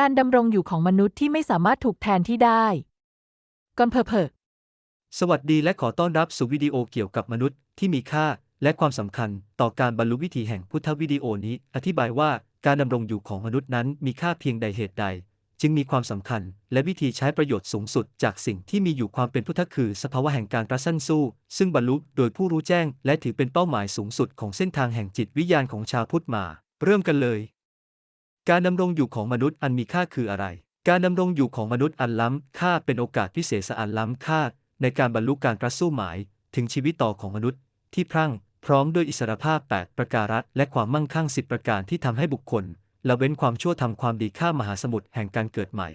การดำรงอยู่ของมนุษย์ที่ไม่สามารถถูกแทนที่ได้ก่อนเพอเพอสวัสดีและขอต้อนรับสู่วิดีโอเกี่ยวกับมนุษย์ที่มีค่าและความสำคัญต่อการบรรลุวิถีแห่งพุทธวิดีโอนี้ อธิบายว่าการดำรงอยู่ของมนุษย์นั้นมีค่าเพียงใดเหตุใด จึงมีความสำคัญ และวิธีใช้ประโยชน์สูงสุด จากสิ่งที่มีอยู่ความเป็นพุทธคือ สภาวะแห่งการรัสั้นสู้ ซึ่งบรรลุโดยผู้รู้แจ้ง และถือเป็นเป้าหมายสูงสุดของเส้นทางแห่งจิตวิญญาณของชาวพุทธมา เริ่มกันเลย การดำรงอยู่ของมนุษย์อันมีค่าคืออะไร การดำรงอยู่ของมนุษย์อันล้ำค่าเป็นโอกาสพิเศษอันล้ำค่าในการบรรลุการรัสู้หมาย ถึงชีวิตต่อของมนุษย์ ที่พรั่งพร้อมด้วยอิสรภาพ 8 ประการัฐและความมั่งคั่ง 10 ประการที่ทำให้บุคคลละเว้นความชั่วทำความดีข้ามมหาสมุทรแห่งการเกิดใหม่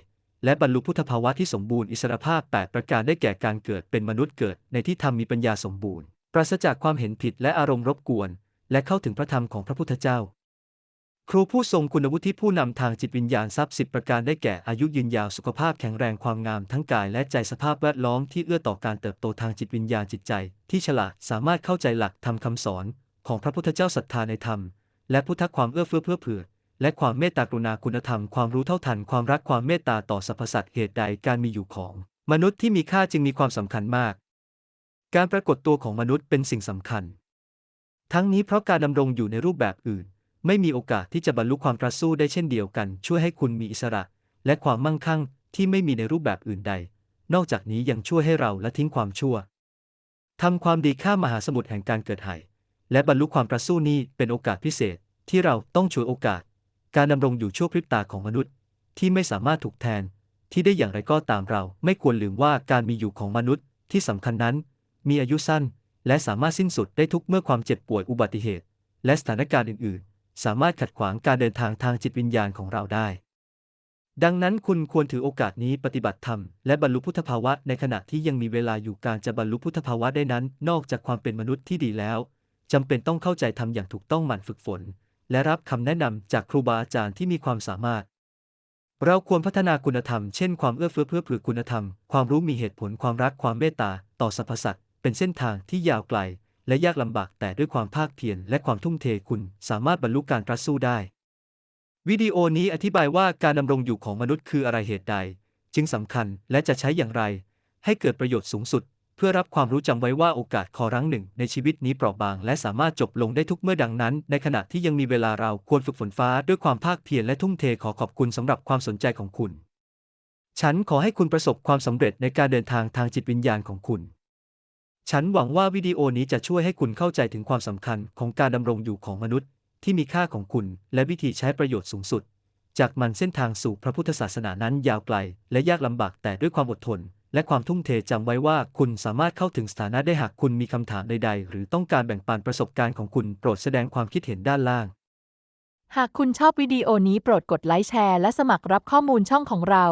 และบรรลุพุทธภาวะที่สมบูรณ์อิสรภาพ 8 ประการได้แก่การเกิดเป็นมนุษย์เกิดในที่ธรรมมีปัญญาสมบูรณ์ ปราศจากความเห็นผิดและอารมณ์รบกวน และเข้าถึงพระธรรมของพระพุทธเจ้า ครูผู้ทรงคุณวุฒิผู้นำทางจิตวิญญาณทรัพย์สิบประการได้แก่อายุยืนยาวสุขภาพแข็งแรงความงามทั้งกายและใจสภาพแวดล้อมที่เอื้อต่อการเติบโตทางจิตวิญญาณจิตใจ ที่ฉลาดสามารถเข้าใจหลักธรรมคำสอน ของพระพุทธเจ้าศรัทธาในธรรม และพุทธความเอื้อเฟื้อเพื่อเผื่อ และความเมตตากรุณาคุณธรรมความรู้เท่าทันความรักความเมตตาต่อสรรพสัตว์เหตุใดการมีอยู่ของ มนุษย์ที่มีค่าจึงมีความสำคัญมาก การปรากฏตัวของมนุษย์เป็นสิ่งสำคัญ ทั้งนี้เพราะการดำรงอยู่ในรูปแบบอื่น ไม่มีโอกาสที่จะบรรลุความตรัสสู้ได้เช่นเดียวกัน ช่วยให้คุณมีอิสระ และความมั่งคั่งที่ไม่มีในรูปแบบอื่นใด นอกจากนี้ยังช่วยให้เราละทิ้งความชั่วทำความดีข้ามมหาสมุทรแห่งการเกิดไหและบรรลุความตรัสสู้นี้เป็นโอกาสพิเศษที่เราต้องช่วยโอกาส การดำรงอยู่ชั่วพริบตาของมนุษย์ ที่ไม่สามารถถูกแทน ที่ได้อย่างไรก็ตามเรา ไม่ควรลืมว่าการมีอยู่ของมนุษย์ที่สำคัญนั้น มีอายุสั้น และสามารถสิ้นสุดได้ทุกเมื่อความเจ็บป่วยอุบัติเหตุ และสถานการณ์อื่น สามารถขัดขวางการเดินทางทางจิตวิญญาณของเราได้ ดังนั้นคุณควรถือโอกาสนี้ปฏิบัติธรรม และบรรลุพุทธภาวะในขณะที่ยังมีเวลาอยู่การจะบรรลุพุทธภาวะได้นั้น นอกจากความเป็นมนุษย์ที่ดีแล้วจำเป็นต้องเข้าใจธรรมอย่างถูกต้องหมั่นฝึกฝน และรับคำแนะนำจากครูบาอาจารย์ที่มีความสามารถ เราควรพัฒนาคุณธรรม เช่น ความเอื้อเฟื้อเพื่อผื่อคุณธรรม ความรู้มีเหตุผล ความรัก ความเมตตา ต่อสรรพสัตว์ เป็นเส้นทางที่ยาวไกล และยากลำบากแต่ด้วยความภาคเพียรและความทุ่มเทคุณสามารถบรรลุการตรัสสู้ได้ วิดีโอนี้อธิบายว่าการดำรงอยู่ของมนุษย์คืออะไรเหตุใด จึงสำคัญและจะใช้อย่างไร ให้เกิดประโยชน์สูงสุด เพื่อรับความรู้จำไว้ว่าโอกาสขอรั้งหนึ่ง ในชีวิตนี้เปราะบาง และสามารถจบลงได้ทุกเมื่อดังนั้น ในขณะที่ยังมีเวลาเราควรฝึกฝนฟ้าด้วยความภาคเพียรและทุ่มเทขอขอบคุณสำหรับความสนใจของคุณ ฉันขอให้คุณประสบความสำเร็จในการเดินทางทางจิตวิญญาณของคุณ ฉันหวังว่าวิดีโอนี้จะช่วยให้คุณเข้าใจถึงความสำคัญของการดำรงอยู่ของมนุษย์ ที่มีค่าของคุณและวิธีใช้ประโยชน์สูงสุด จากมันเส้นทางสู่พระพุทธศาสนานั้นยาวไกล และยากลำบากแต่ด้วยความอดทน และความทุ่มเทจำไว้ว่าคุณสามารถเข้าถึงสถานะได้หากคุณมีคำถามใด ๆ หรือต้องการแบ่งปันประสบการณ์ของคุณโปรดแสดงความคิดเห็นด้านล่าง หากคุณชอบวิดีโอนี้โปรดกดไลค์แชร์และสมัครรับข้อมูลช่องของเรา